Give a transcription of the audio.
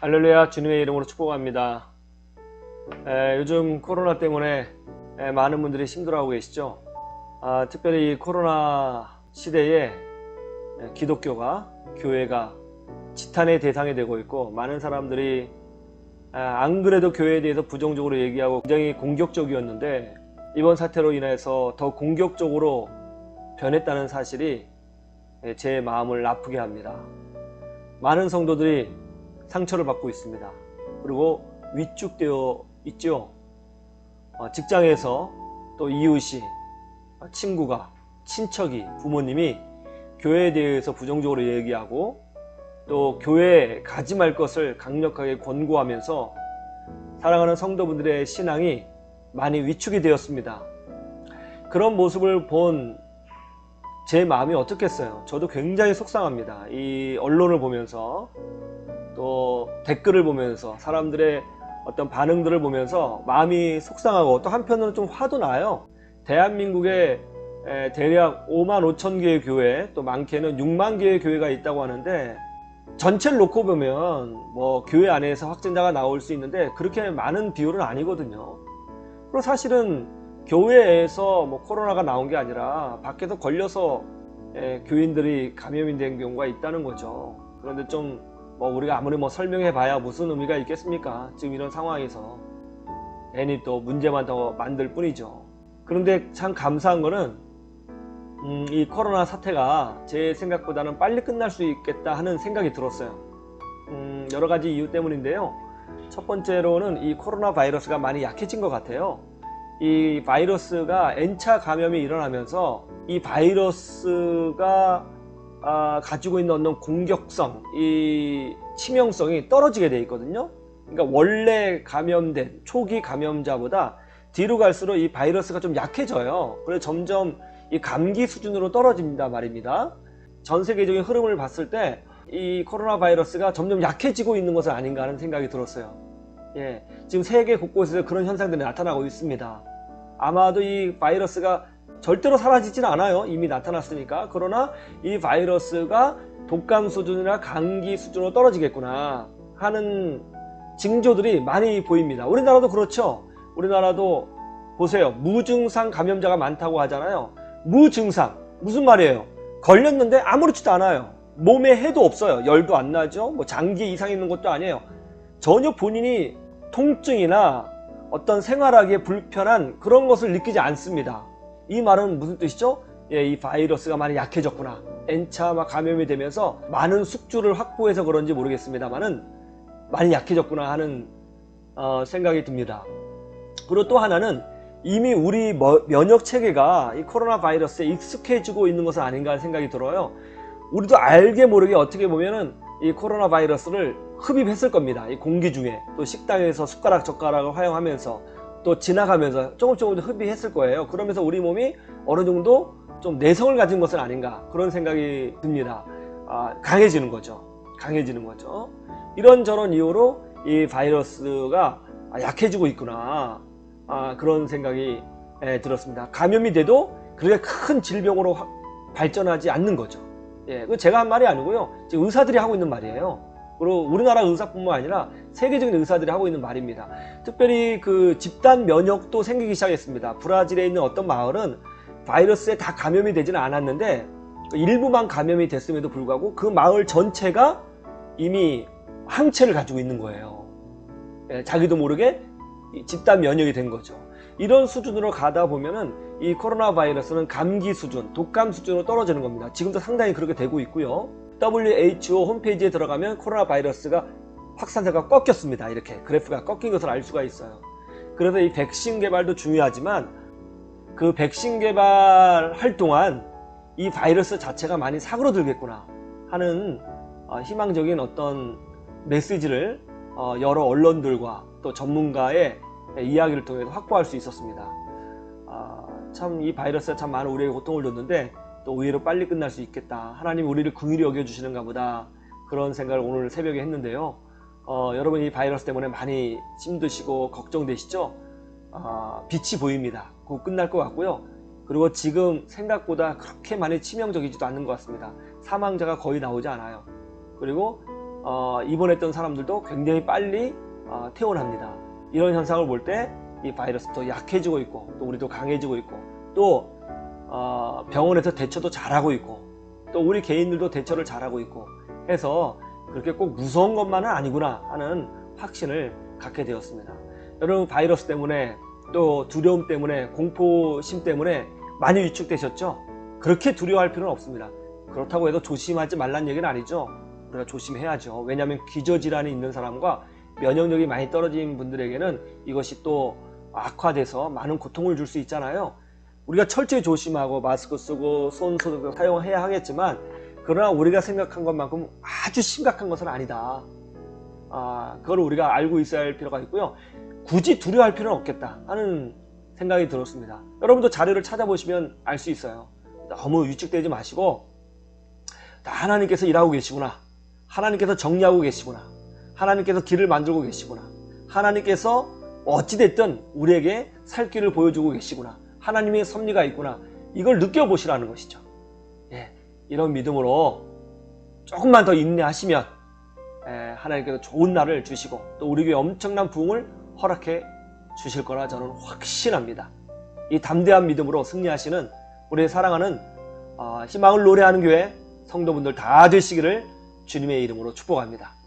할렐루야 주님의 이름으로 축복합니다. 에, 요즘 코로나 때문에 에, 많은 분들이 힘들어하고 계시죠. 아, 특별히 이 코로나 시대에 에, 기독교가 교회가 지탄의 대상이 되고 있고 많은 사람들이 아, 안 그래도 교회에 대해서 부정적으로 얘기하고 굉장히 공격적이었는데 이번 사태로 인해서 더 공격적으로 변했다는 사실이 에, 제 마음을 아프게 합니다. 많은 성도들이 상처를 받고 있습니다. 그리고 위축되어 있죠. 어, 직장에서 또 이웃이, 어, 친구가, 친척이, 부모님이 교회에 대해서 부정적으로 얘기하고 또 교회에 가지 말 것을 강력하게 권고하면서 사랑하는 성도분들의 신앙이 많이 위축이 되었습니다. 그런 모습을 본 제 마음이 어떻겠어요? 저도 굉장히 속상합니다. 이 언론을 보면서 또 댓글을 보면서 사람들의 어떤 반응들을 보면서 마음이 속상하고 또 한편으로는 좀 화도 나요. 대한민국에 에, 대략 5만 5천 개의 교회 또 많게는 6만 개의 교회가 있다고 하는데 전체를 놓고 보면 뭐 교회 안에서 확진자가 나올 수 있는데 그렇게 많은 비율은 아니거든요. 그리고 사실은 교회에서 뭐 코로나가 나온 게 아니라 밖에서 걸려서 에, 교인들이 감염이 된 경우가 있다는 거죠. 그런데 좀 뭐 우리가 아무리 뭐 설명해 봐야 무슨 의미가 있겠습니까? 지금 이런 상황에서 괜히 또 문제만 더 만들 뿐이죠. 그런데 참 감사한 거는 음, 이 코로나 사태가 제 생각보다는 빨리 끝날 수 있겠다 하는 생각이 들었어요. 음, 여러 가지 이유 때문인데요. 첫 번째로는 이 코로나 바이러스가 많이 약해진 것 같아요. 이 바이러스가 N차 감염이 일어나면서 이 바이러스가 아, 가지고 있는 어떤 공격성, 이 치명성이 떨어지게 돼 있거든요. 그러니까 원래 감염된 초기 감염자보다 뒤로 갈수록 이 바이러스가 좀 약해져요. 그래서 점점 이 감기 수준으로 떨어집니다 말입니다. 전 세계적인 흐름을 봤을 때 이 코로나 바이러스가 점점 약해지고 있는 것은 아닌가 하는 생각이 들었어요. 예, 지금 세계 곳곳에서 그런 현상들이 나타나고 있습니다. 아마도 이 바이러스가 절대로 사라지진 않아요. 이미 나타났으니까. 그러나 이 바이러스가 독감 수준이나 감기 수준으로 떨어지겠구나 하는 징조들이 많이 보입니다. 우리나라도 그렇죠. 우리나라도 보세요. 무증상 감염자가 많다고 하잖아요. 무증상. 무슨 말이에요? 걸렸는데 아무렇지도 않아요. 몸에 해도 없어요. 열도 안 나죠. 뭐 장기에 이상 있는 것도 아니에요. 전혀 본인이 통증이나 어떤 생활하기에 불편한 그런 것을 느끼지 않습니다. 이 말은 무슨 뜻이죠? 예, 이 바이러스가 많이 약해졌구나. N차 막 감염이 되면서 많은 숙주를 확보해서 그런지 모르겠습니다만은 많이 약해졌구나 하는 어, 생각이 듭니다. 그리고 또 하나는 이미 우리 뭐- 면역 체계가 이 코로나 바이러스에 익숙해지고 있는 것은 아닌가 하는 생각이 들어요. 우리도 알게 모르게 어떻게 보면은 이 코로나 바이러스를 흡입했을 겁니다. 이 공기 중에 또 식당에서 숟가락 젓가락을 활용하면서 또 지나가면서 조금 조금 흡입했을 거예요. 그러면서 우리 몸이 어느 정도 좀 내성을 가진 것은 아닌가 그런 생각이 듭니다. 아, 강해지는 거죠. 강해지는 거죠. 이런저런 이유로 이 바이러스가 아, 약해지고 있구나 아, 그런 생각이 예, 들었습니다. 감염이 돼도 그렇게 큰 질병으로 확 발전하지 않는 거죠. 예, 그 제가 한 말이 아니고요. 지금 의사들이 하고 있는 말이에요. 그리고 우리나라 의사뿐만 아니라 세계적인 의사들이 하고 있는 말입니다. 특별히 그 집단 면역도 생기기 시작했습니다. 브라질에 있는 어떤 마을은 바이러스에 다 감염이 되지는 않았는데 일부만 감염이 됐음에도 불구하고 그 마을 전체가 이미 항체를 가지고 있는 거예요. 예, 자기도 모르게 이 집단 면역이 된 거죠. 이런 수준으로 가다 보면은 이 코로나 바이러스는 감기 수준, 독감 수준으로 떨어지는 겁니다. 지금도 상당히 그렇게 되고 있고요. WHO 홈페이지에 들어가면 코로나 바이러스가 확산세가 꺾였습니다. 이렇게 그래프가 꺾인 것을 알 수가 있어요. 그래서 이 백신 개발도 중요하지만 그 백신 개발할 동안 이 바이러스 자체가 많이 사그러들겠구나 하는 어, 희망적인 어떤 메시지를 어, 여러 언론들과 또 전문가의 이야기를 통해서 확보할 수 있었습니다. 아, 참 이 바이러스가 참 많은 우리에게 고통을 줬는데 또 의외로 빨리 끝날 수 있겠다. 하나님 우리를 긍휼히 여겨주시는가 보다. 그런 생각을 오늘 새벽에 했는데요. 어, 여러분 이 바이러스 때문에 많이 힘드시고 걱정되시죠? 아, 빛이 보입니다. 곧 끝날 것 같고요. 그리고 지금 생각보다 그렇게 많이 치명적이지도 않는 것 같습니다. 사망자가 거의 나오지 않아요. 그리고 어, 입원했던 사람들도 굉장히 빨리 어, 퇴원합니다. 이런 현상을 볼 때 이 바이러스도 약해지고 있고 또 우리도 강해지고 있고 또 어, 병원에서 대처도 잘하고 있고 또 우리 개인들도 대처를 잘하고 있고 해서 그렇게 꼭 무서운 것만은 아니구나 하는 확신을 갖게 되었습니다. 여러분 바이러스 때문에 또 두려움 때문에 공포심 때문에 많이 위축되셨죠? 그렇게 두려워할 필요는 없습니다. 그렇다고 해도 조심하지 말란 얘기는 아니죠. 우리가 조심해야죠. 왜냐하면 기저질환이 있는 사람과 면역력이 많이 떨어진 분들에게는 이것이 또 악화돼서 많은 고통을 줄 수 있잖아요. 우리가 철저히 조심하고 마스크 쓰고 손 소독 사용해야 하겠지만 그러나 우리가 생각한 것만큼 아주 심각한 것은 아니다. 아, 그걸 우리가 알고 있어야 할 필요가 있고요. 굳이 두려워할 필요는 없겠다 하는 생각이 들었습니다. 여러분도 자료를 찾아보시면 알 수 있어요. 너무 위축되지 마시고 다 하나님께서 일하고 계시구나. 하나님께서 정리하고 계시구나. 하나님께서 길을 만들고 계시구나. 하나님께서 어찌됐든 우리에게 살 길을 보여주고 계시구나. 하나님의 섭리가 있구나. 이걸 느껴보시라는 것이죠. 예, 이런 믿음으로 조금만 더 인내하시면 예, 하나님께서 좋은 날을 주시고 또 우리 교회 엄청난 부흥을 허락해 주실 거라 저는 확신합니다. 이 담대한 믿음으로 승리하시는 우리의 사랑하는 어, 희망을 노래하는 교회 성도분들 다 되시기를 주님의 이름으로 축복합니다.